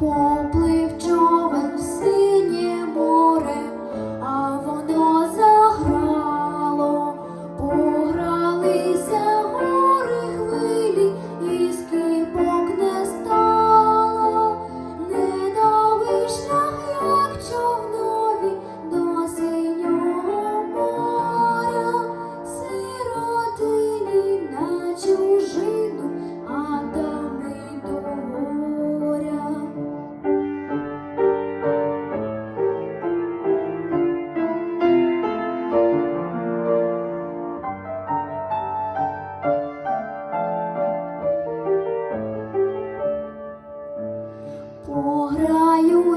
Поплив.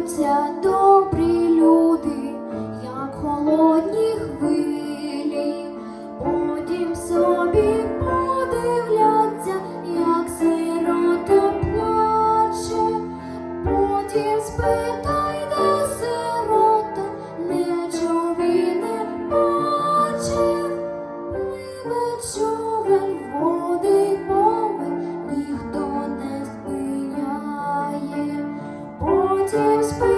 Лються добрі люди, як холодні хвилі, потім собі подивляться, як сирота плаче, потім спитає. Sometimes.